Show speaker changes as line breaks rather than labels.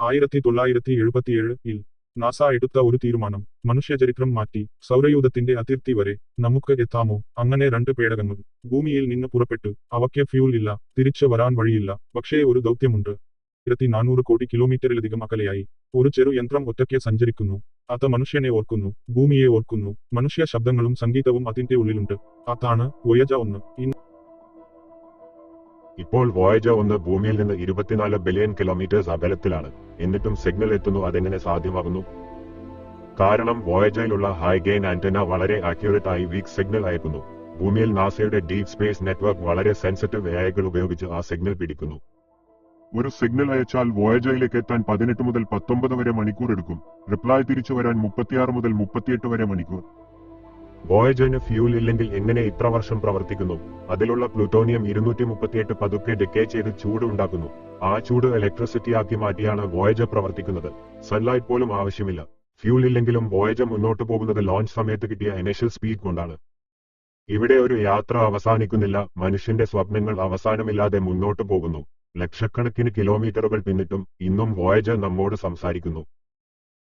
ആയിരത്തി തൊള്ളായിരത്തി എഴുപത്തിയേഴ് നാസ എടുത്ത ഒരു തീരുമാനം മനുഷ്യചരിത്രം മാറ്റി സൗരയൂഥത്തിന്റെ അതിർത്തി വരെ നമുക്ക് എത്താമോ? അങ്ങനെ രണ്ട് പേടകങ്ങൾ. ഭൂമിയിൽ നിന്ന് പുറപ്പെട്ടു അവയ്ക്ക് ഫ്യൂൽ ഇല്ല തിരിച്ചു വരാൻ വഴിയില്ല. പക്ഷേ ഒരു ദൗത്യമുണ്ട്. ആയിരത്തി നാനൂറ് കോടി കിലോമീറ്ററിലധികം അകലെയായി. ഒരു ചെറു യന്ത്രം ഒറ്റയ്ക്ക് സഞ്ചരിക്കുന്നു. അത് മനുഷ്യനെ ഓർക്കുന്നു ഭൂമിയെ ഓർക്കുന്നു. മനുഷ്യ ശബ്ദങ്ങളും സംഗീതവും അതിന്റെ ഉള്ളിലുണ്ട്. അതാണ് വോയജ ഒന്ന്.
ഇപ്പോൾ വോയജ ഒന്ന് ഭൂമിയിൽ നിന്ന് ഇരുപത്തിനാല് ബില്യൺ കിലോമീറ്റേഴ്സ് അകലത്തിലാണ്. എന്നിട്ടും സിഗ്നൽ എത്തുന്നു അതെങ്ങനെ സാധ്യമാകുന്നു? കാരണം വോയജയിലുള്ള ഹൈഗെയിൻ ആന്റന വളരെ ആക്യുറേറ്റ് ആയി വീക്ക് സിഗ്നൽ അയക്കുന്നു. ഭൂമിയിൽ നാസയുടെ ഡീപ് സ്പേസ് നെറ്റ്വർക്ക് വളരെ സെൻസിറ്റീവ് എഐകൾ ഉപയോഗിച്ച് ആ സിഗ്നൽ പിടിക്കുന്നു.
ഒരു സിഗ്നൽ അയച്ചാൽ വോയജയിലേക്ക് എത്താൻ പതിനെട്ട് മുതൽ പത്തൊമ്പത് വരെ മണിക്കൂർ എടുക്കും. റിപ്ലൈ തിരിച്ചു വരാൻ മുപ്പത്തിയാറ് മുതൽ മുപ്പത്തിയെട്ട് വരെ മണിക്കൂർ.
വോയജറിന് ഫ്യൂൽ ഇല്ലെങ്കിൽ എങ്ങനെ ഇത്ര വർഷം പ്രവർത്തിക്കുന്നു? അതിലുള്ള പ്ലൂട്ടോണിയം ഇരുന്നൂറ്റി മുപ്പത്തിയെട്ട് പതുക്കെ ഡിക്കേ ചെയ്ത് ചൂട് ഉണ്ടാക്കുന്നു. ആ ചൂട് ഇലക്ട്രിസിറ്റി ആക്കി മാറ്റിയാണ് വോയജ പ്രവർത്തിക്കുന്നത്. സൺലൈറ്റ് പോലും ആവശ്യമില്ല. ഫ്യൂൽ ഇല്ലെങ്കിലും വോയജ മുന്നോട്ട് പോകുന്നത് ലോഞ്ച് സമയത്ത് കിട്ടിയ ഇനിഷ്യൽ സ്പീഡ് കൊണ്ടാണ്. ഇവിടെ ഒരു യാത്ര അവസാനിക്കുന്നില്ല. മനുഷ്യന്റെ സ്വപ്നങ്ങൾ അവസാനമില്ലാതെ മുന്നോട്ട് പോകുന്നു. ലക്ഷക്കണക്കിന് കിലോമീറ്ററുകൾ പിന്നിട്ടും ഇന്നും വോയജ നമ്മോട് സംസാരിക്കുന്നു.